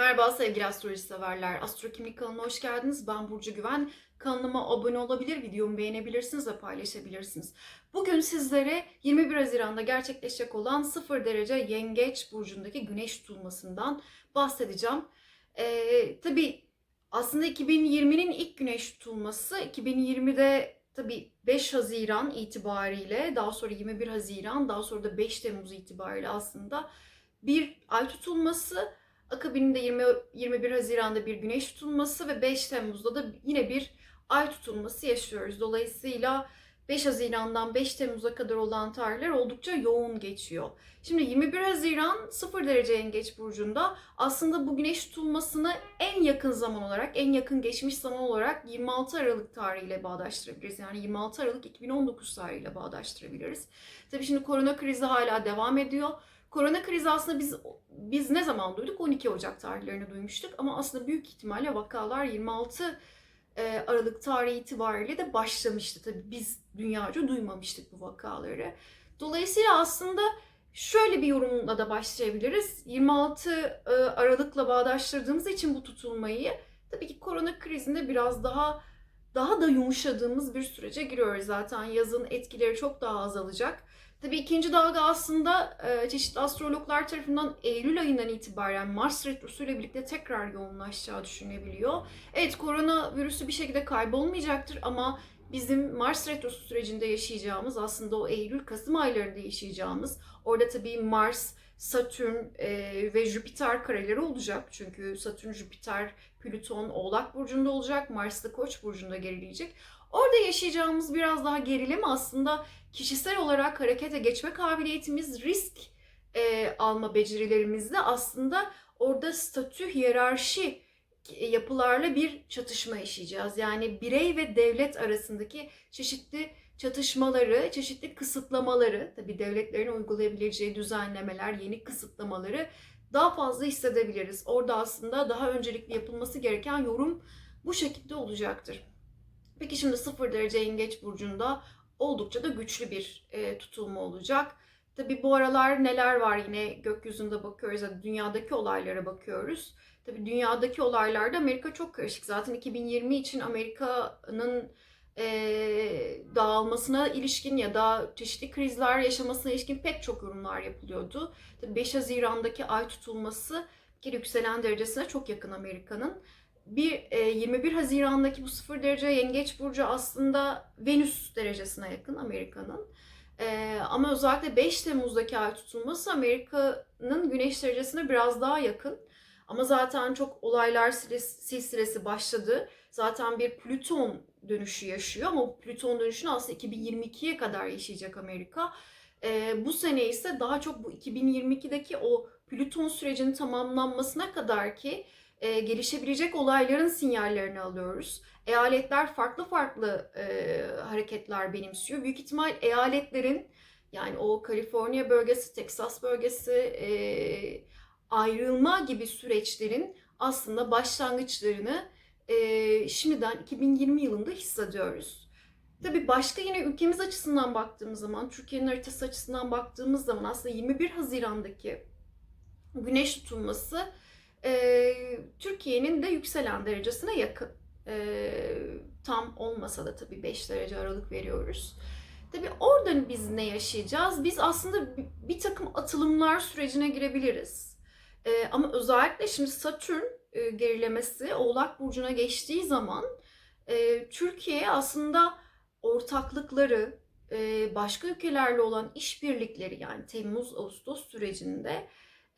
Merhaba sevgili astroloji severler. Astrokimlik kanalına hoş geldiniz. Ben Burcu Güven. Kanalıma abone olabilir, videomu beğenebilirsiniz ve paylaşabilirsiniz. Bugün sizlere 21 Haziran'da gerçekleşecek olan 0 derece Yengeç burcundaki güneş tutulmasından bahsedeceğim. Ee, tabii aslında 2020'nin ilk güneş tutulması 2020'de tabii 5 Haziran itibariyle daha sonra 21 Haziran daha sonra da 5 Temmuz itibariyle aslında bir ay tutulması Akabinde 20, 21 Haziran'da bir güneş tutulması ve 5 Temmuz'da da yine bir ay tutulması yaşıyoruz. Dolayısıyla 5 Haziran'dan 5 Temmuz'a kadar olan tarihler oldukça yoğun geçiyor. Şimdi 21 Haziran 0 derece yengeç burcunda aslında bu güneş tutulmasını en yakın zaman olarak, en yakın geçmiş zaman olarak 26 Aralık tarihiyle bağdaştırabiliriz. Yani 26 Aralık 2019 tarihiyle bağdaştırabiliriz. Tabii şimdi korona krizi hala devam ediyor. Korona krizi aslında biz biz ne zaman duyduk? 12 Ocak tarihlerini duymuştuk ama aslında büyük ihtimalle vakalar 26 e, Aralık tarihi itibariyle de başlamıştı. Tabii biz dünyaca duymamıştık bu vakaları. Dolayısıyla aslında şöyle bir yorumla da başlayabiliriz. 26 e, Aralık'la bağdaştırdığımız için bu tutulmayı tabii ki korona krizinde biraz daha daha da yumuşadığımız bir sürece giriyoruz. Zaten yazın etkileri çok daha azalacak. Tabii ikinci dalga aslında e, çeşitli astrologlar tarafından Eylül ayından itibaren Mars Retrosu birlikte tekrar yoğunlaşacağı düşünebiliyor. Evet korona virüsü bir şekilde kaybolmayacaktır ama bizim Mars Retrosu sürecinde yaşayacağımız aslında o Eylül-Kasım aylarında yaşayacağımız orada tabii Mars, Satürn e, ve Jüpiter kareleri olacak. Çünkü Satürn, Jüpiter, Plüton Oğlak Burcu'nda olacak. Mars da Koç Burcu'nda gerileyecek. Orada yaşayacağımız biraz daha gerilim aslında kişisel olarak harekete geçme kabiliyetimiz, risk e, alma becerilerimizde aslında orada statü, hiyerarşi yapılarla bir çatışma yaşayacağız. Yani birey ve devlet arasındaki çeşitli çatışmaları, çeşitli kısıtlamaları, tabii devletlerin uygulayabileceği düzenlemeler, yeni kısıtlamaları daha fazla hissedebiliriz. Orada aslında daha öncelikli yapılması gereken yorum bu şekilde olacaktır. Peki şimdi 0 derece yengeç burcunda oldukça da güçlü bir e, tutulma olacak. Tabi bu aralar neler var yine gökyüzünde bakıyoruz, yani dünyadaki olaylara bakıyoruz. Tabi dünyadaki olaylarda Amerika çok karışık. Zaten 2020 için Amerika'nın e, dağılmasına ilişkin ya da çeşitli krizler yaşamasına ilişkin pek çok yorumlar yapılıyordu. Tabi 5 Haziran'daki ay tutulması bir yükselen derecesine çok yakın Amerika'nın bir e, 21 Haziran'daki bu sıfır derece yengeç burcu aslında Venüs derecesine yakın Amerika'nın. E, ama özellikle 5 Temmuz'daki ay tutulması Amerika'nın güneş derecesine biraz daha yakın. Ama zaten çok olaylar silsilesi başladı. Zaten bir Plüton dönüşü yaşıyor ama Plüton dönüşünü aslında 2022'ye kadar yaşayacak Amerika. E, bu sene ise daha çok bu 2022'deki o Plüton sürecinin tamamlanmasına kadar ki e, gelişebilecek olayların sinyallerini alıyoruz. Eyaletler farklı farklı e, hareketler benimsiyor. Büyük ihtimal eyaletlerin yani o Kaliforniya bölgesi, Texas bölgesi e, ayrılma gibi süreçlerin aslında başlangıçlarını e, şimdiden 2020 yılında hissediyoruz. Tabii başka yine ülkemiz açısından baktığımız zaman, Türkiye'nin haritası açısından baktığımız zaman aslında 21 Haziran'daki güneş tutulması e, Türkiye'nin de yükselen derecesine yakın. E, tam olmasa da tabii 5 derece aralık veriyoruz. Tabii oradan biz ne yaşayacağız? Biz aslında bir takım atılımlar sürecine girebiliriz. E, ama özellikle şimdi Satürn e, gerilemesi Oğlak Burcu'na geçtiği zaman e, Türkiye aslında ortaklıkları, e, başka ülkelerle olan işbirlikleri yani Temmuz-Ağustos sürecinde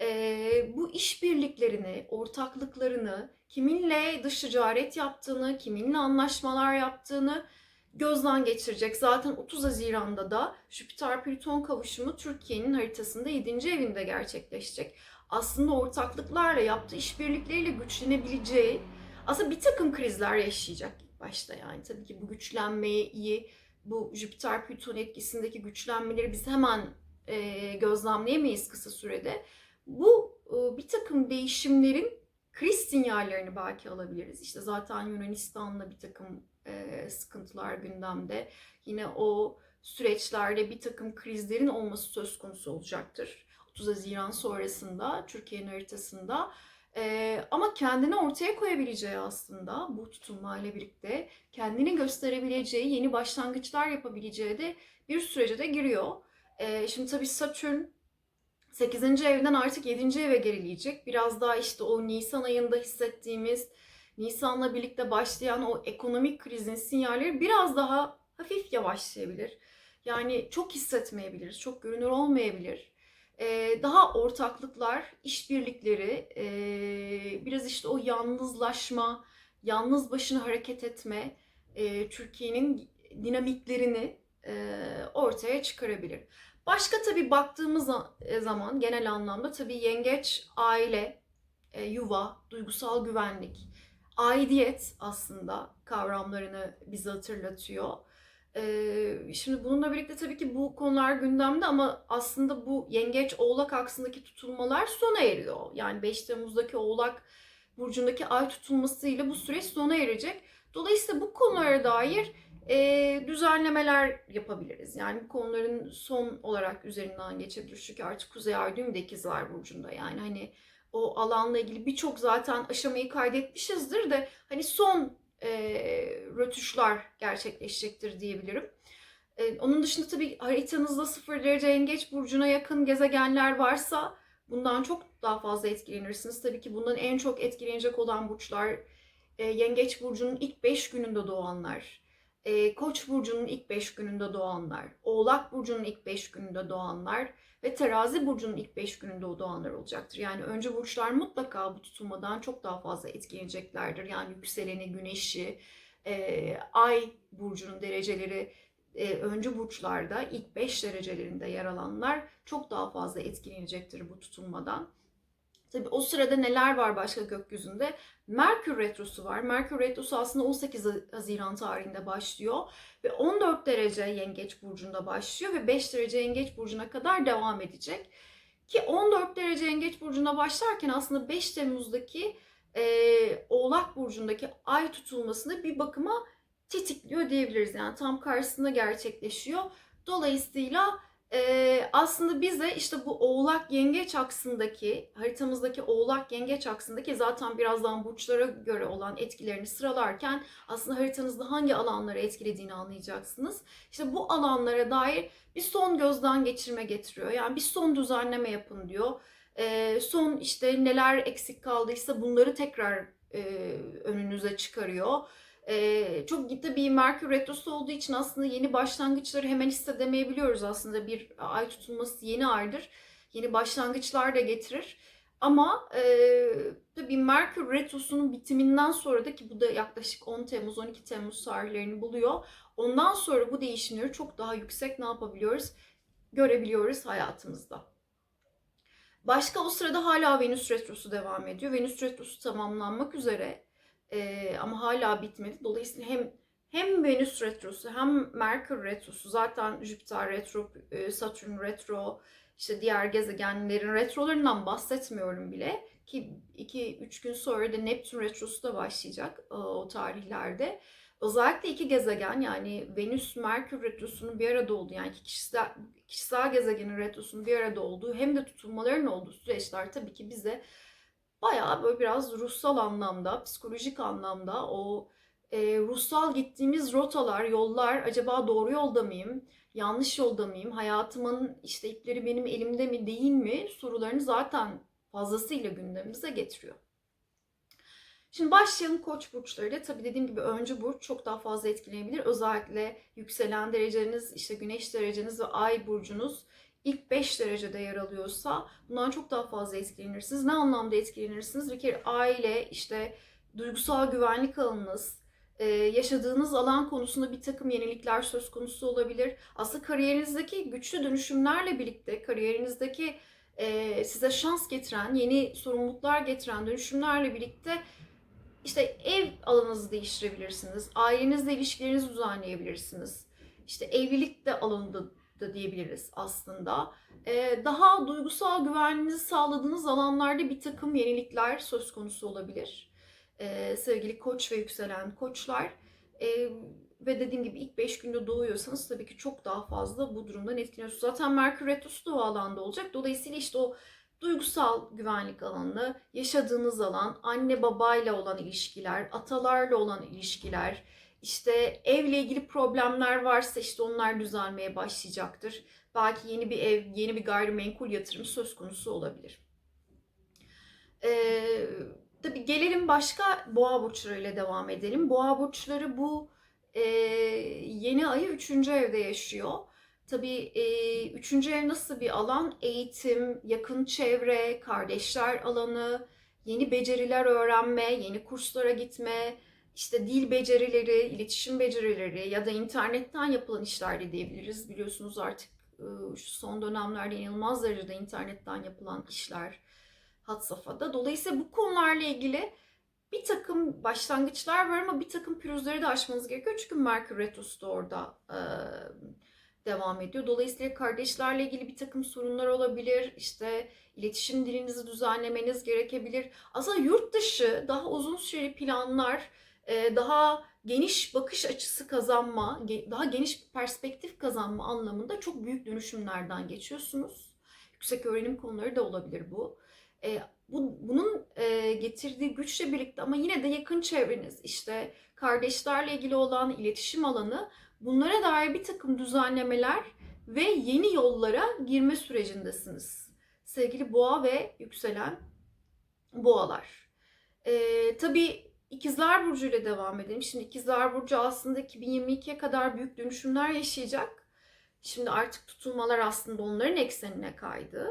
e, bu işbirliklerini, ortaklıklarını, kiminle dış ticaret yaptığını, kiminle anlaşmalar yaptığını gözden geçirecek. Zaten 30 Haziran'da da Jüpiter-Plüton kavuşumu Türkiye'nin haritasında 7. evinde gerçekleşecek. Aslında ortaklıklarla yaptığı işbirlikleriyle güçlenebileceği, aslında bir takım krizler yaşayacak ilk başta yani. Tabii ki bu güçlenmeyi, bu Jüpiter-Plüton etkisindeki güçlenmeleri biz hemen e, gözlemleyemeyiz kısa sürede. Bu e, bir takım değişimlerin kriz sinyallerini belki alabiliriz. İşte zaten Yunanistan'la bir takım e, sıkıntılar gündemde. Yine o süreçlerde bir takım krizlerin olması söz konusu olacaktır. 30 Haziran sonrasında Türkiye'nin haritasında Ee, ama kendini ortaya koyabileceği aslında bu tutulma ile birlikte kendini gösterebileceği, yeni başlangıçlar yapabileceği de bir sürece de giriyor. Ee, şimdi tabii Satürn 8. evden artık 7. eve gerileyecek. Biraz daha işte o Nisan ayında hissettiğimiz, Nisan'la birlikte başlayan o ekonomik krizin sinyalleri biraz daha hafif yavaşlayabilir. Yani çok hissetmeyebiliriz, çok görünür olmayabilir. Ee, daha ortaklıklar, işbirlikleri, ee, biraz işte o yalnızlaşma, yalnız başına hareket etme, ee, Türkiye'nin dinamiklerini ee, ortaya çıkarabilir. Başka tabii baktığımız za- zaman genel anlamda tabii yengeç aile, e, yuva, duygusal güvenlik, aidiyet aslında kavramlarını bize hatırlatıyor. Ee, şimdi bununla birlikte tabii ki bu konular gündemde ama aslında bu yengeç oğlak aksındaki tutulmalar sona eriyor. Yani 5 Temmuz'daki oğlak burcundaki ay tutulmasıyla bu süreç sona erecek. Dolayısıyla bu konulara dair e, düzenlemeler yapabiliriz. Yani bu konuların son olarak üzerinden geçebilir. Çünkü artık Kuzey Ay düğüm de ikizler burcunda. Yani hani o alanla ilgili birçok zaten aşamayı kaydetmişizdir de hani son e, rötuşlar gerçekleşecektir diyebilirim. E, onun dışında tabii haritanızda 0 derece yengeç burcuna yakın gezegenler varsa bundan çok daha fazla etkilenirsiniz. Tabii ki bundan en çok etkilenecek olan burçlar e, yengeç burcunun ilk 5 gününde doğanlar, e, Koç burcunun ilk 5 gününde doğanlar, Oğlak burcunun ilk 5 gününde doğanlar ve Terazi burcunun ilk 5 gününde doğanlar olacaktır. Yani önce burçlar mutlaka bu tutulmadan çok daha fazla etkileneceklerdir. Yani yükseleni, güneşi, e, ay burcunun dereceleri e, öncü burçlarda ilk 5 derecelerinde yer alanlar çok daha fazla etkilenecektir bu tutulmadan. Tabii o sırada neler var başka gökyüzünde? Merkür Retrosu var. Merkür Retrosu aslında 18 Haziran tarihinde başlıyor ve 14 derece Yengeç Burcu'nda başlıyor ve 5 derece Yengeç Burcu'na kadar devam edecek. Ki 14 derece Yengeç Burcu'na başlarken aslında 5 Temmuz'daki e, Oğlak Burcu'ndaki ay tutulmasını bir bakıma tetikliyor diyebiliriz. Yani tam karşısında gerçekleşiyor. Dolayısıyla ee, aslında bize işte bu oğlak yengeç aksındaki haritamızdaki oğlak yengeç aksındaki zaten birazdan burçlara göre olan etkilerini sıralarken aslında haritanızda hangi alanları etkilediğini anlayacaksınız. İşte bu alanlara dair bir son gözden geçirme getiriyor. Yani bir son düzenleme yapın diyor. Ee, son işte neler eksik kaldıysa bunları tekrar e, önünüze çıkarıyor. Ee, çok gitti bir Merkür Retrosu olduğu için aslında yeni başlangıçları hemen hissedemeyebiliyoruz aslında. Bir ay tutulması yeni aydır. Yeni başlangıçlar da getirir. Ama e, tabii Merkür Retrosu'nun bitiminden sonra da ki bu da yaklaşık 10 Temmuz, 12 Temmuz tarihlerini buluyor. Ondan sonra bu değişimleri çok daha yüksek ne yapabiliyoruz? Görebiliyoruz hayatımızda. Başka o sırada hala Venüs Retrosu devam ediyor. Venüs Retrosu tamamlanmak üzere. Ee, ama hala bitmedi. Dolayısıyla hem hem Venüs retrosu hem Merkür retrosu zaten Jüpiter retro, e, Satürn retro, işte diğer gezegenlerin retrolarından bahsetmiyorum bile ki 2-3 gün sonra da Neptün retrosu da başlayacak e, o tarihlerde. Özellikle iki gezegen yani Venüs Merkür retrosunun bir arada olduğu yani kişisel, kişisel gezegenin retrosunun bir arada olduğu hem de tutulmaların olduğu süreçler tabii ki bize bayağı böyle biraz ruhsal anlamda, psikolojik anlamda o e, ruhsal gittiğimiz rotalar, yollar acaba doğru yolda mıyım, yanlış yolda mıyım, hayatımın işte ipleri benim elimde mi değil mi sorularını zaten fazlasıyla gündemimize getiriyor. Şimdi başlayalım koç burçlarıyla. Tabii dediğim gibi öncü burç çok daha fazla etkileyebilir. Özellikle yükselen dereceniz, işte güneş dereceniz ve ay burcunuz ilk 5 derecede yer alıyorsa bundan çok daha fazla etkilenirsiniz. Ne anlamda etkilenirsiniz? Bir kere aile, işte duygusal güvenlik alanınız, e, yaşadığınız alan konusunda bir takım yenilikler söz konusu olabilir. Aslında kariyerinizdeki güçlü dönüşümlerle birlikte kariyerinizdeki e, size şans getiren, yeni sorumluluklar getiren dönüşümlerle birlikte işte ev alanınızı değiştirebilirsiniz. Ailenizle ilişkilerinizi düzenleyebilirsiniz. İşte evlilik de alanında da diyebiliriz aslında. Ee, daha duygusal güvenliğinizi sağladığınız alanlarda bir takım yenilikler söz konusu olabilir. Ee, sevgili koç ve yükselen koçlar. Ee, ve dediğim gibi ilk 5 günde doğuyorsanız tabii ki çok daha fazla bu durumdan etkileniyorsunuz. Zaten Merkür Retrosu da o alanda olacak. Dolayısıyla işte o duygusal güvenlik alanı, yaşadığınız alan, anne babayla olan ilişkiler, atalarla olan ilişkiler, işte evle ilgili problemler varsa işte onlar düzelmeye başlayacaktır. Belki yeni bir ev, yeni bir gayrimenkul yatırımı söz konusu olabilir. Ee, tabii gelelim başka boğa burçlarıyla devam edelim. Boğa burçları bu e, yeni ayı 3. evde yaşıyor. Tabii e, üçüncü ev nasıl bir alan? Eğitim, yakın çevre, kardeşler alanı, yeni beceriler öğrenme, yeni kurslara gitme, işte dil becerileri, iletişim becerileri ya da internetten yapılan işler de diyebiliriz. Biliyorsunuz artık e, şu son dönemlerde inanılmaz derecede internetten yapılan işler had safhada. Dolayısıyla bu konularla ilgili bir takım başlangıçlar var ama bir takım pürüzleri de aşmanız gerekiyor. Çünkü Merkür Retrosu da orada e, devam ediyor. Dolayısıyla kardeşlerle ilgili bir takım sorunlar olabilir. İşte iletişim dilinizi düzenlemeniz gerekebilir. Aslında yurt dışı daha uzun süreli planlar, daha geniş bakış açısı kazanma, daha geniş perspektif kazanma anlamında çok büyük dönüşümlerden geçiyorsunuz. Yüksek öğrenim konuları da olabilir bu. Bu bunun getirdiği güçle birlikte ama yine de yakın çevreniz, işte kardeşlerle ilgili olan iletişim alanı bunlara dair bir takım düzenlemeler ve yeni yollara girme sürecindesiniz. Sevgili boğa ve yükselen boğalar. Ee, tabii İkizler Burcu ile devam edelim. Şimdi İkizler Burcu aslında 2022'ye kadar büyük dönüşümler yaşayacak. Şimdi artık tutulmalar aslında onların eksenine kaydı.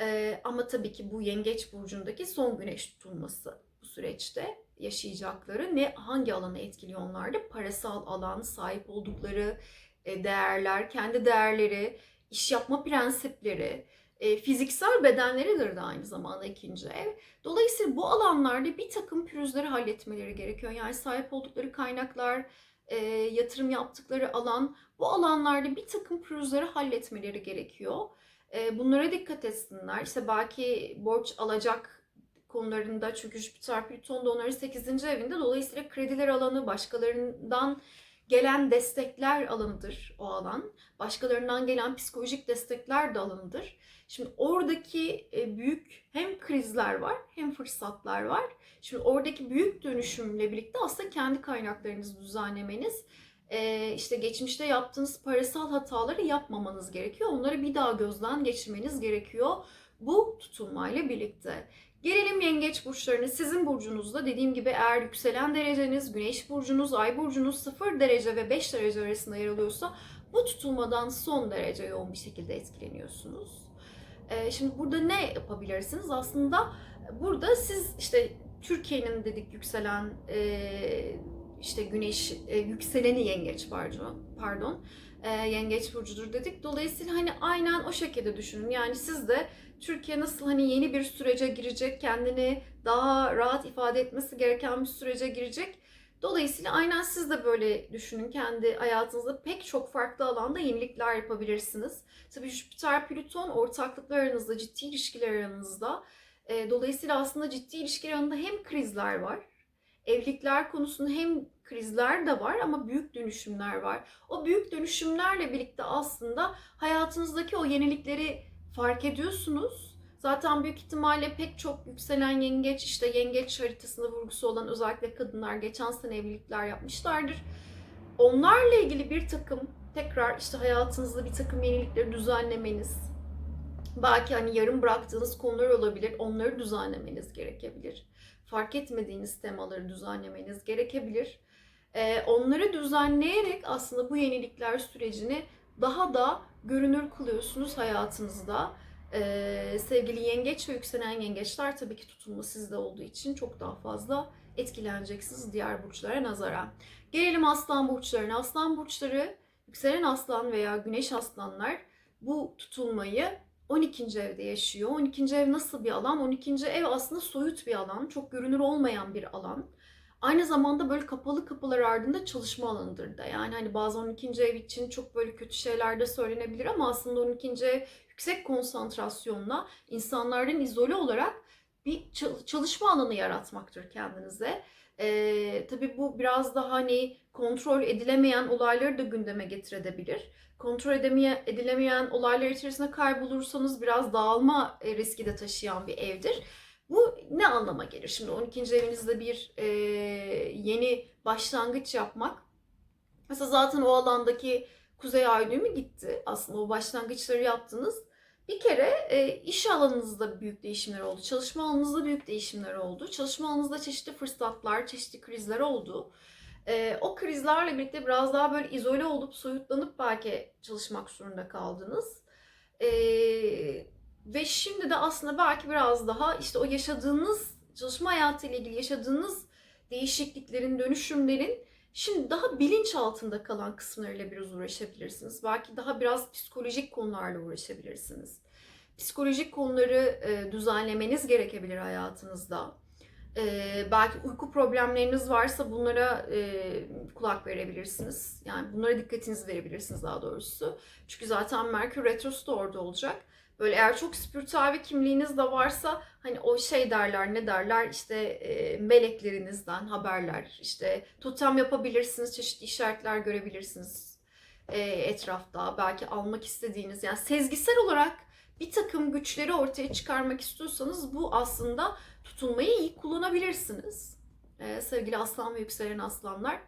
Ee, ama tabii ki bu Yengeç Burcu'ndaki son güneş tutulması bu süreçte yaşayacakları ne hangi alanı etkiliyor onlarda? Parasal alan, sahip oldukları e, değerler, kendi değerleri, iş yapma prensipleri, e, fiziksel bedenleridir de aynı zamanda ikinci ev. Dolayısıyla bu alanlarda bir takım pürüzleri halletmeleri gerekiyor. Yani sahip oldukları kaynaklar, e, yatırım yaptıkları alan, bu alanlarda bir takım pürüzleri halletmeleri gerekiyor. E, bunlara dikkat etsinler. İşte belki borç alacak konularında çünkü Jüpiter Plüton da onların 8. evinde. Dolayısıyla krediler alanı başkalarından gelen destekler alanıdır o alan. Başkalarından gelen psikolojik destekler de alanıdır. Şimdi oradaki e, büyük hem krizler var hem fırsatlar var. Şimdi oradaki büyük dönüşümle birlikte aslında kendi kaynaklarınızı düzenlemeniz, e, işte geçmişte yaptığınız parasal hataları yapmamanız gerekiyor. Onları bir daha gözden geçirmeniz gerekiyor bu tutulmayla birlikte. Gelelim yengeç burçlarına. Sizin burcunuzda dediğim gibi eğer yükselen dereceniz, güneş burcunuz, ay burcunuz 0 derece ve 5 derece arasında yer alıyorsa bu tutulmadan son derece yoğun bir şekilde etkileniyorsunuz. Ee, şimdi burada ne yapabilirsiniz? Aslında burada siz işte Türkiye'nin dedik yükselen e, işte güneş e, yükseleni yengeç pardon pardon e, yengeç burcudur dedik. Dolayısıyla hani aynen o şekilde düşünün. Yani siz de Türkiye nasıl hani yeni bir sürece girecek, kendini daha rahat ifade etmesi gereken bir sürece girecek. Dolayısıyla aynen siz de böyle düşünün. Kendi hayatınızda pek çok farklı alanda yenilikler yapabilirsiniz. Tabii Jüpiter, Plüton ortaklıklar aranızda, ciddi ilişkiler aranızda. E, dolayısıyla aslında ciddi ilişkiler aranında hem krizler var, evlilikler konusunda hem krizler de var ama büyük dönüşümler var. O büyük dönüşümlerle birlikte aslında hayatınızdaki o yenilikleri fark ediyorsunuz. Zaten büyük ihtimalle pek çok yükselen yengeç, işte yengeç haritasında vurgusu olan özellikle kadınlar geçen sene evlilikler yapmışlardır. Onlarla ilgili bir takım tekrar işte hayatınızda bir takım yenilikleri düzenlemeniz, belki hani yarım bıraktığınız konular olabilir, onları düzenlemeniz gerekebilir. Fark etmediğiniz temaları düzenlemeniz gerekebilir. Ee, onları düzenleyerek aslında bu yenilikler sürecini daha da görünür kılıyorsunuz hayatınızda. Ee, sevgili yengeç ve yükselen yengeçler tabii ki tutulma sizde olduğu için çok daha fazla etkileneceksiniz diğer burçlara nazaran. Gelelim aslan burçlarına. Aslan burçları, yükselen aslan veya güneş aslanlar bu tutulmayı 12. evde yaşıyor. 12. ev nasıl bir alan? 12. ev aslında soyut bir alan, çok görünür olmayan bir alan. Aynı zamanda böyle kapalı kapılar ardında çalışma alanıdır da. Yani hani bazı 12. ev için çok böyle kötü şeyler de söylenebilir ama aslında 12. ev yüksek konsantrasyonla insanlardan izole olarak bir çalışma alanı yaratmaktır kendinize. Ee, tabii bu biraz daha hani kontrol edilemeyen olayları da gündeme getirebilir. Kontrol edemeye, edilemeyen olaylar içerisinde kaybolursanız biraz dağılma e, riski de taşıyan bir evdir. Bu ne anlama gelir? Şimdi 12. evinizde bir e, yeni başlangıç yapmak. Mesela zaten o alandaki kuzey ay düğümü gitti. Aslında o başlangıçları yaptınız. Bir kere e, iş alanınızda büyük değişimler oldu. Çalışma alanınızda büyük değişimler oldu. Çalışma alanınızda çeşitli fırsatlar, çeşitli krizler oldu. E, o krizlerle birlikte biraz daha böyle izole olup soyutlanıp belki çalışmak zorunda kaldınız. E, ve şimdi de aslında belki biraz daha işte o yaşadığınız çalışma hayatı ile ilgili yaşadığınız değişikliklerin, dönüşümlerin şimdi daha bilinç altında kalan kısımlarıyla biraz uğraşabilirsiniz. Belki daha biraz psikolojik konularla uğraşabilirsiniz. Psikolojik konuları e, düzenlemeniz gerekebilir hayatınızda. E, belki uyku problemleriniz varsa bunlara e, kulak verebilirsiniz. Yani bunlara dikkatinizi verebilirsiniz daha doğrusu. Çünkü zaten Merkür Retrosu da orada olacak. Böyle eğer çok spiritüel bir kimliğiniz de varsa hani o şey derler ne derler işte e, meleklerinizden haberler işte totem yapabilirsiniz çeşitli işaretler görebilirsiniz e, etrafta belki almak istediğiniz yani sezgisel olarak bir takım güçleri ortaya çıkarmak istiyorsanız bu aslında tutulmayı iyi kullanabilirsiniz. E, sevgili aslan ve yükselen aslanlar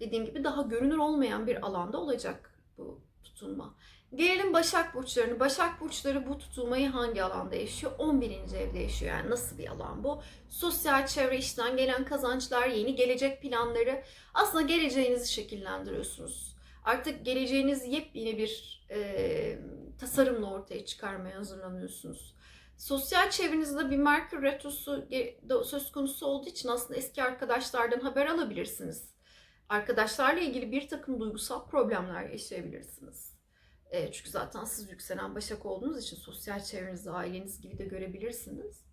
dediğim gibi daha görünür olmayan bir alanda olacak bu tutulma. Gelelim Başak Burçlarını. Başak Burçları bu tutulmayı hangi alanda yaşıyor? 11. evde yaşıyor. Yani nasıl bir alan bu? Sosyal çevre işten gelen kazançlar, yeni gelecek planları. Aslında geleceğinizi şekillendiriyorsunuz. Artık geleceğiniz yepyeni bir e, tasarımla ortaya çıkarmaya hazırlanıyorsunuz. Sosyal çevrenizde bir Merkür Retrosu söz konusu olduğu için aslında eski arkadaşlardan haber alabilirsiniz. Arkadaşlarla ilgili bir takım duygusal problemler yaşayabilirsiniz. E, çünkü zaten siz yükselen başak olduğunuz için sosyal çevrenizi, aileniz gibi de görebilirsiniz.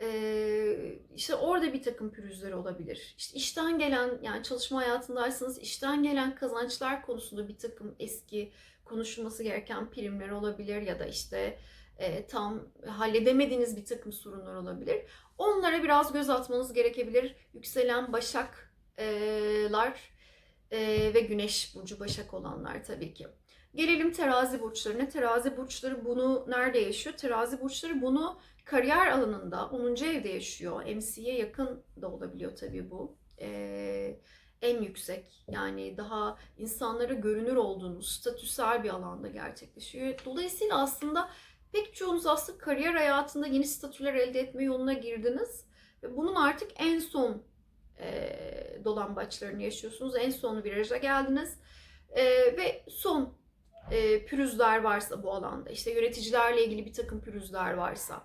E, işte orada bir takım pürüzler olabilir. İşte işten gelen, yani çalışma hayatındaysanız işten gelen kazançlar konusunda bir takım eski konuşulması gereken primler olabilir ya da işte e, tam halledemediğiniz bir takım sorunlar olabilir. Onlara biraz göz atmanız gerekebilir. Yükselen başaklar e, ve güneş burcu başak olanlar tabii ki. Gelelim terazi burçlarına. Terazi burçları bunu nerede yaşıyor? Terazi burçları bunu kariyer alanında 10. evde yaşıyor. MC'ye yakın da olabiliyor tabii bu. Ee, en yüksek yani daha insanlara görünür olduğunuz statüsel bir alanda gerçekleşiyor. Dolayısıyla aslında pek çoğunuz aslında kariyer hayatında yeni statüler elde etme yoluna girdiniz. Ve bunun artık en son e, dolambaçlarını yaşıyorsunuz. En son viraja geldiniz. E, ve son e, pürüzler varsa bu alanda, işte yöneticilerle ilgili bir takım pürüzler varsa,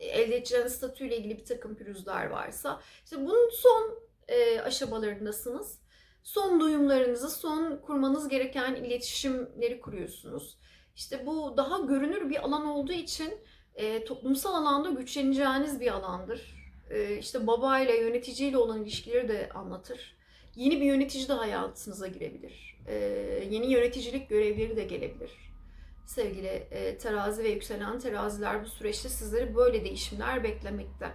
e, elde edeceğiniz statüyle ilgili bir takım pürüzler varsa, işte bunun son e, aşamalarındasınız. Son duyumlarınızı, son kurmanız gereken iletişimleri kuruyorsunuz. İşte bu daha görünür bir alan olduğu için e, toplumsal alanda güçleneceğiniz bir alandır. E, işte babayla, yöneticiyle olan ilişkileri de anlatır. Yeni bir yönetici de hayatınıza girebilir e, yeni yöneticilik görevleri de gelebilir. Sevgili e, terazi ve yükselen teraziler bu süreçte sizleri böyle değişimler beklemekte.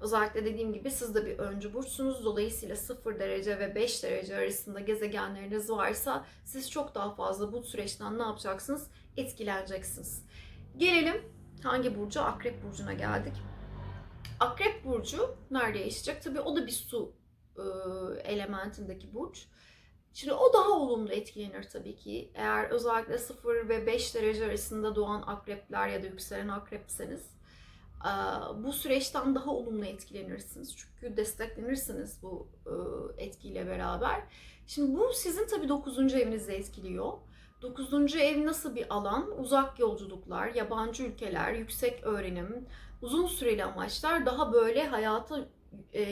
Özellikle dediğim gibi siz de bir öncü burçsunuz. Dolayısıyla 0 derece ve 5 derece arasında gezegenleriniz varsa siz çok daha fazla bu süreçten ne yapacaksınız? Etkileneceksiniz. Gelelim hangi burcu? Akrep burcuna geldik. Akrep burcu nerede yaşayacak? Tabii o da bir su e, elementindeki burç. Şimdi o daha olumlu etkilenir tabii ki. Eğer özellikle 0 ve 5 derece arasında doğan akrepler ya da yükselen akrepseniz bu süreçten daha olumlu etkilenirsiniz. Çünkü desteklenirsiniz bu etkiyle beraber. Şimdi bu sizin tabii 9. evinizi etkiliyor. 9. ev nasıl bir alan? Uzak yolculuklar, yabancı ülkeler, yüksek öğrenim, uzun süreli amaçlar daha böyle hayata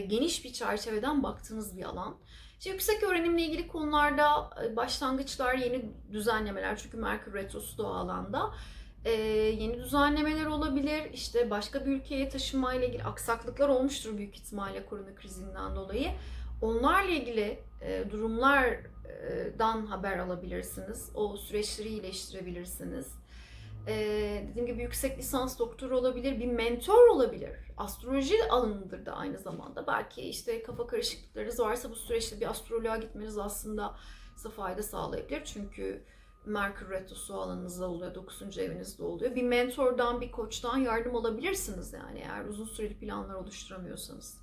geniş bir çerçeveden baktığınız bir alan. İşte yüksek öğrenimle ilgili konularda e, başlangıçlar, yeni düzenlemeler çünkü Merkür Retrosu da alanda. Ee, yeni düzenlemeler olabilir. İşte başka bir ülkeye taşınma ile ilgili aksaklıklar olmuştur büyük ihtimalle korona krizinden dolayı. Onlarla ilgili e, durumlardan haber alabilirsiniz. O süreçleri iyileştirebilirsiniz. Ee, dediğim gibi yüksek lisans doktoru olabilir, bir mentor olabilir. Astroloji alanıdır da aynı zamanda. Belki işte kafa karışıklıklarınız varsa bu süreçte bir astroloğa gitmeniz aslında size fayda sağlayabilir. Çünkü Merkür Retrosu alanınızda oluyor, 9. evinizde oluyor. Bir mentordan, bir koçtan yardım alabilirsiniz yani eğer uzun süreli planlar oluşturamıyorsanız.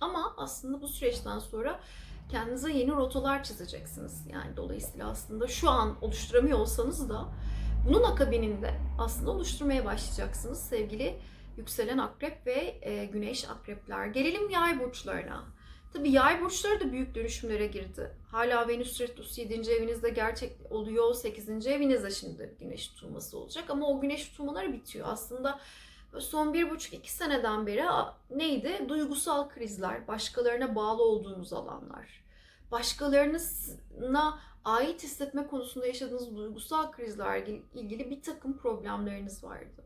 Ama aslında bu süreçten sonra kendinize yeni rotalar çizeceksiniz. Yani dolayısıyla aslında şu an oluşturamıyor olsanız da bunun akabininde aslında oluşturmaya başlayacaksınız sevgili yükselen akrep ve e, güneş akrepler. Gelelim yay burçlarına. Tabii yay burçları da büyük dönüşümlere girdi. Hala Venüs Retrosu 7. evinizde gerçek oluyor. 8. evinizde şimdi güneş tutulması olacak. Ama o güneş tutulmaları bitiyor. Aslında son bir buçuk iki seneden beri neydi? Duygusal krizler, başkalarına bağlı olduğunuz alanlar. Başkalarına ait hissetme konusunda yaşadığınız duygusal krizlerle ilgili bir takım problemleriniz vardı.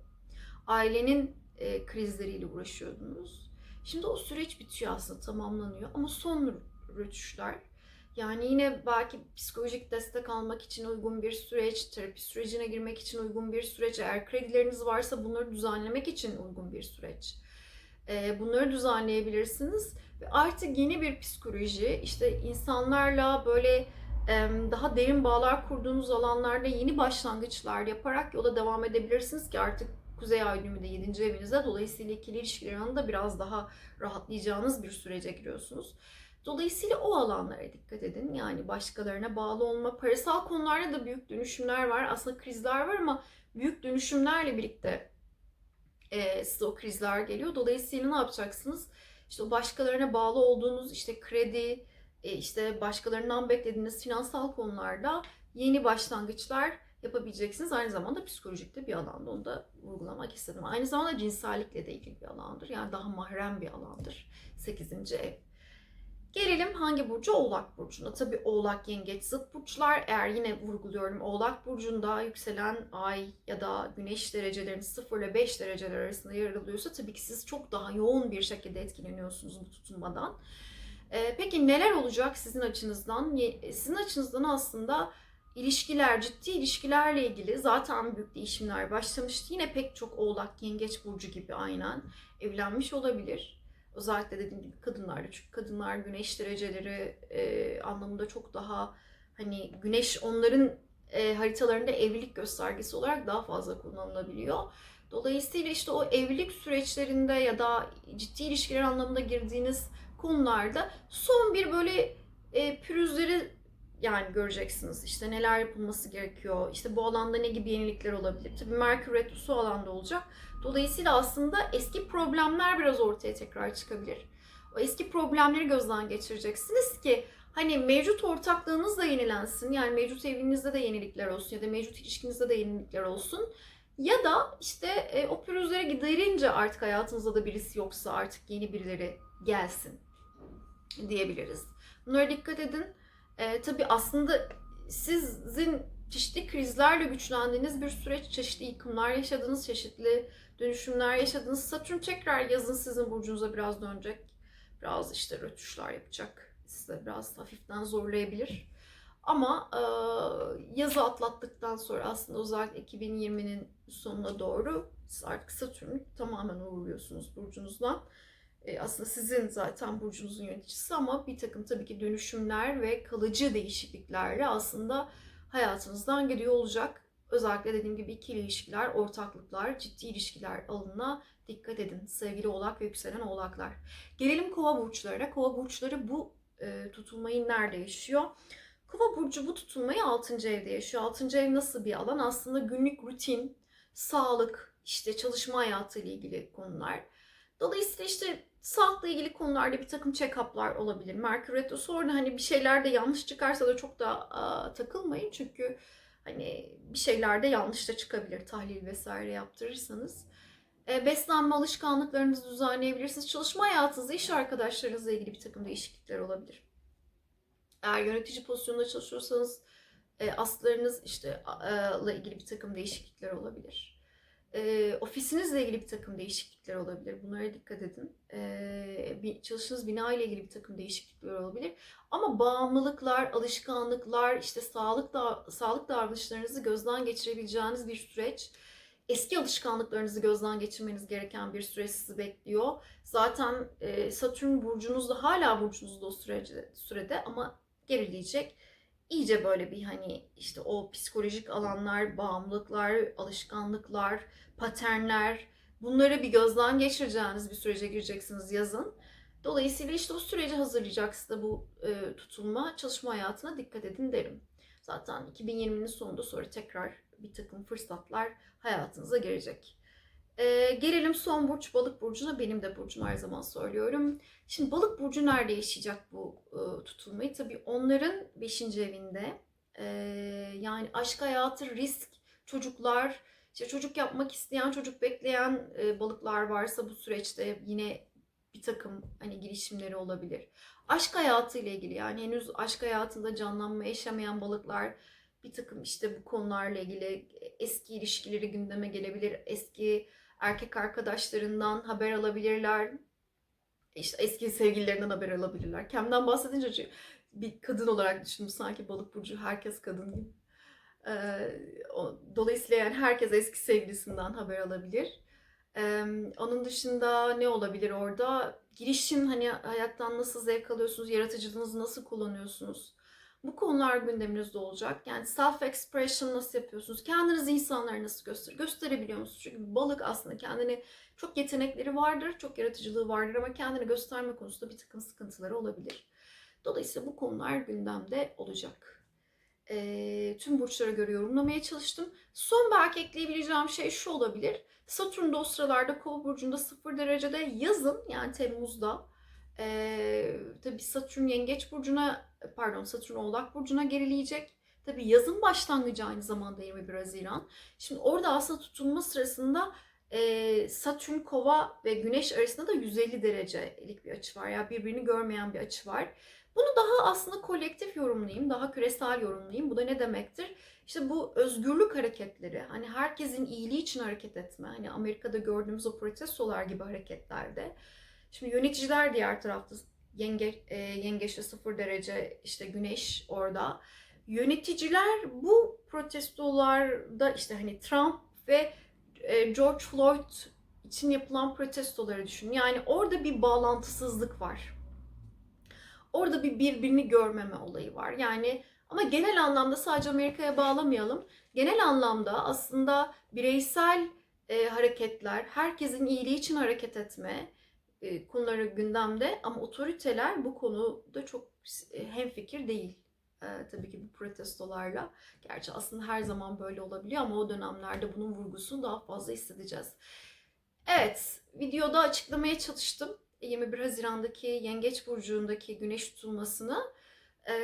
Ailenin e, krizleriyle uğraşıyordunuz. Şimdi o süreç bitiyor aslında tamamlanıyor ama son rötuşlar yani yine belki psikolojik destek almak için uygun bir süreç, terapi sürecine girmek için uygun bir süreç, eğer kredileriniz varsa bunları düzenlemek için uygun bir süreç. Ee, bunları düzenleyebilirsiniz ve artık yeni bir psikoloji, işte insanlarla böyle daha derin bağlar kurduğunuz alanlarda yeni başlangıçlar yaparak yola devam edebilirsiniz ki artık Kuzey Ay düğümü de 7. evinizde. Dolayısıyla ikili ilişkiler alanında biraz daha rahatlayacağınız bir sürece giriyorsunuz. Dolayısıyla o alanlara dikkat edin. Yani başkalarına bağlı olma, parasal konularda da büyük dönüşümler var. Aslında krizler var ama büyük dönüşümlerle birlikte e, size o krizler geliyor. Dolayısıyla ne yapacaksınız? İşte başkalarına bağlı olduğunuz işte kredi, işte başkalarından beklediğiniz finansal konularda yeni başlangıçlar yapabileceksiniz. Aynı zamanda psikolojik de bir alanda onu da vurgulamak istedim. Aynı zamanda cinsellikle de ilgili bir alandır. Yani daha mahrem bir alandır. 8. ev. Gelelim hangi burcu? Oğlak burcuna. Tabi Oğlak, Yengeç, zıt burçlar. Eğer yine vurguluyorum Oğlak burcunda yükselen ay ya da güneş dereceleriniz 0 ile 5 dereceler arasında yer alıyorsa tabii ki siz çok daha yoğun bir şekilde etkileniyorsunuz bu tutunmadan. Ee, peki neler olacak sizin açınızdan? Sizin açınızdan aslında ilişkiler, ciddi ilişkilerle ilgili zaten büyük değişimler başlamıştı. Yine pek çok Oğlak, Yengeç burcu gibi aynen evlenmiş olabilir Özellikle dediğim gibi kadınlarda çünkü kadınlar güneş dereceleri e, anlamında çok daha hani güneş onların e, haritalarında evlilik göstergesi olarak daha fazla kullanılabiliyor. Dolayısıyla işte o evlilik süreçlerinde ya da ciddi ilişkiler anlamında girdiğiniz konularda son bir böyle e, pürüzleri yani göreceksiniz. İşte neler yapılması gerekiyor. İşte bu alanda ne gibi yenilikler olabilir. Tabii Merkür Retrosu alanda olacak. Dolayısıyla aslında eski problemler biraz ortaya tekrar çıkabilir. O eski problemleri gözden geçireceksiniz ki hani mevcut ortaklığınız da yenilensin. Yani mevcut evliliğinizde de yenilikler olsun ya da mevcut ilişkinizde de yenilikler olsun. Ya da işte e, o pürüzlere giderince artık hayatınızda da birisi yoksa artık yeni birileri gelsin diyebiliriz. Bunlara dikkat edin. E, tabii aslında sizin çeşitli krizlerle güçlendiğiniz bir süreç, çeşitli yıkımlar yaşadığınız, çeşitli dönüşümler yaşadığınız. Satürn tekrar yazın sizin burcunuza biraz dönecek. Biraz işte rötuşlar yapacak. Size biraz hafiften zorlayabilir. Ama e, yazı atlattıktan sonra aslında özellikle 2020'nin sonuna doğru siz artık Satürn'ü tamamen uğurluyorsunuz burcunuzdan. E, aslında sizin zaten burcunuzun yöneticisi ama bir takım tabii ki dönüşümler ve kalıcı değişikliklerle aslında hayatınızdan gidiyor olacak. Özellikle dediğim gibi ikili ilişkiler, ortaklıklar, ciddi ilişkiler alanına dikkat edin sevgili oğlak ve yükselen oğlaklar. Gelelim kova burçlarına. Kova burçları bu e, tutulmayı nerede yaşıyor? Kova burcu bu tutulmayı 6. evde yaşıyor. 6. ev nasıl bir alan? Aslında günlük rutin, sağlık, işte çalışma hayatı ile ilgili konular. Dolayısıyla işte sağlıkla ilgili konularda bir takım check-up'lar olabilir. Merkür Retrosu orada hani bir şeyler de yanlış çıkarsa da çok da a, takılmayın. Çünkü hani bir şeyler de yanlış da çıkabilir tahlil vesaire yaptırırsanız. E, beslenme alışkanlıklarınızı düzenleyebilirsiniz. Çalışma hayatınızda, iş arkadaşlarınızla ilgili bir takım değişiklikler olabilir. Eğer yönetici pozisyonunda çalışıyorsanız e, aslarınız işte ile ilgili bir takım değişiklikler olabilir. E, ofisinizle ilgili bir takım değişiklikler olabilir. Bunlara dikkat edin. E, çalıştığınız bina ile ilgili bir takım değişiklikler olabilir. Ama bağımlılıklar, alışkanlıklar, işte sağlık da sağlık davranışlarınızı gözden geçirebileceğiniz bir süreç. Eski alışkanlıklarınızı gözden geçirmeniz gereken bir süreç sizi bekliyor. Zaten e, Satürn burcunuzda hala burcunuzda o sürece, sürede ama gerileyecek. İyice böyle bir hani işte o psikolojik alanlar, bağımlılıklar, alışkanlıklar, paternler bunları bir gözden geçireceğiniz bir sürece gireceksiniz yazın. Dolayısıyla işte o süreci hazırlayacak size bu e, tutulma çalışma hayatına dikkat edin derim. Zaten 2020'nin sonunda sonra tekrar bir takım fırsatlar hayatınıza girecek. E, gelelim son burç balık burcuna. Benim de burcum her zaman söylüyorum. Şimdi balık burcu nerede yaşayacak bu e, tutulmayı? Tabii onların 5. evinde. E, yani aşk hayatı, risk, çocuklar, işte çocuk yapmak isteyen, çocuk bekleyen e, balıklar varsa bu süreçte yine bir takım hani girişimleri olabilir. Aşk hayatı ile ilgili yani henüz aşk hayatında canlanma yaşamayan balıklar bir takım işte bu konularla ilgili eski ilişkileri gündeme gelebilir. Eski erkek arkadaşlarından haber alabilirler. İşte eski sevgililerinden haber alabilirler. Kendimden bahsedince bir kadın olarak düşündüm sanki balık burcu herkes kadın gibi. Ee, dolayısıyla yani herkes eski sevgilisinden haber alabilir. Ee, onun dışında ne olabilir orada? Girişim hani hayattan nasıl zevk alıyorsunuz, yaratıcılığınızı nasıl kullanıyorsunuz? Bu konular gündeminizde olacak. Yani self expression nasıl yapıyorsunuz? Kendinizi insanlara nasıl göster gösterebiliyor musunuz? Çünkü balık aslında kendini çok yetenekleri vardır, çok yaratıcılığı vardır ama kendini gösterme konusunda bir takım sıkıntıları olabilir. Dolayısıyla bu konular gündemde olacak. E, tüm burçlara göre yorumlamaya çalıştım. Son belki ekleyebileceğim şey şu olabilir. Satürn de o sıralarda Kova burcunda 0 derecede yazın yani Temmuz'da ee, tabii Satürn Yengeç burcuna pardon Satürn Oğlak burcuna gerileyecek. Tabii yazın başlangıcı aynı zamanda 21 Haziran. Şimdi orada aslında tutulma sırasında e, Satürn Kova ve Güneş arasında da 150 derecelik bir açı var. Ya yani birbirini görmeyen bir açı var. Bunu daha aslında kolektif yorumlayayım, daha küresel yorumlayayım. Bu da ne demektir? İşte bu özgürlük hareketleri, hani herkesin iyiliği için hareket etme, hani Amerika'da gördüğümüz o protestolar gibi hareketlerde. Şimdi yöneticiler diğer tarafta yenge, e, yengeçte sıfır derece işte güneş orada. Yöneticiler bu protestolarda işte hani Trump ve e, George Floyd için yapılan protestoları düşün. Yani orada bir bağlantısızlık var. Orada bir birbirini görmeme olayı var. Yani ama genel anlamda sadece Amerika'ya bağlamayalım. Genel anlamda aslında bireysel e, hareketler, herkesin iyiliği için hareket etme, konuları gündemde ama otoriteler bu konuda çok e, hemfikir değil. E, tabii ki bu protestolarla. Gerçi aslında her zaman böyle olabiliyor ama o dönemlerde bunun vurgusunu daha fazla hissedeceğiz. Evet, videoda açıklamaya çalıştım. 21 Haziran'daki Yengeç Burcu'ndaki güneş tutulmasını. E,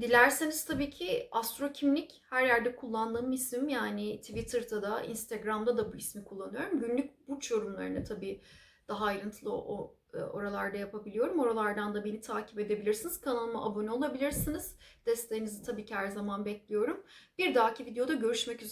dilerseniz tabii ki astro kimlik her yerde kullandığım isim yani Twitter'da da Instagram'da da bu ismi kullanıyorum. Günlük burç yorumlarını tabii daha ayrıntılı o, o oralarda yapabiliyorum. Oralardan da beni takip edebilirsiniz. Kanalıma abone olabilirsiniz. Desteğinizi tabii ki her zaman bekliyorum. Bir dahaki videoda görüşmek üzere.